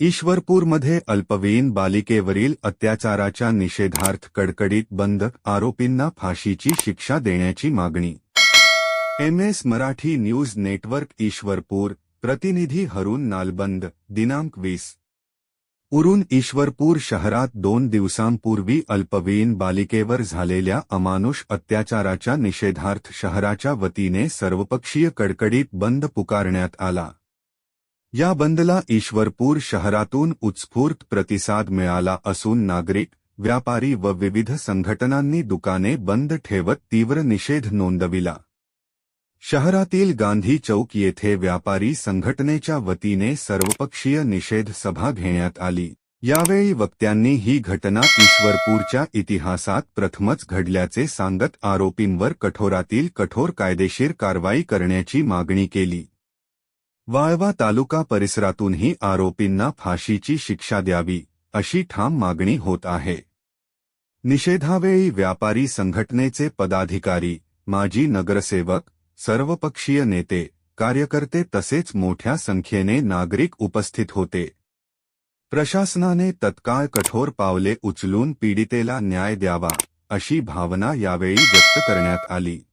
ईश्वरपूरमध्ये अल्पवयीन बालिकेवरील अत्याचाराच्या निषेधार्थ कडकडीत बंद आरोपींना फाशीची शिक्षा देण्याची मागणी. M S Marathi news network Ishwarpur, प्रतिनिधी हरुण नालबंद, दिनांक वीस. उरून ईश्वरपूर शहरात दोन दिवसांपूर्वी अल्पवयीन बालिकेवर झालेल्या अमानुष अत्याचाराच्या निषेधार्थ शहराच्या वतीने सर्वपक्षीय कडकडीत बंद पुकारण्यात आला. या बंदला ईश्वरपूर शहरातून उत्स्फूर्त प्रतिसाद मिळाला असून नागरिक व्यापारी व विविध संघटनांनी दुकाने बंद ठेवत तीव्र निषेध नोंदविला. शहरातील गांधी चौक येथे व्यापारी संघटनेच्या वतीने सर्वपक्षीय निषेध सभा घेण्यात आली. यावेळी वक्त्यांनी ही घटना ईश्वरपूरच्या इतिहासात प्रथमच घडल्याचे सांगत आरोपींवर कठोरातील कठोर कायदेशीर कारवाई करण्याची मागणी केली. वाळवा तालुका परिसरातूनही आरोपींना फाशीची शिक्षा द्यावी अशी ठाम मागणी होत आहे. निषेधावेळी व्यापारी संघटनेचे पदाधिकारी माजी नगरसेवक सर्वपक्षीय नेते कार्यकर्ते तसेच मोठ्या संख्येने नागरिक उपस्थित होते. प्रशासनाने तत्काळ कठोर पावले उचलून पीडितेला न्याय द्यावा अशी भावना यावेळी व्यक्त करण्यात आली.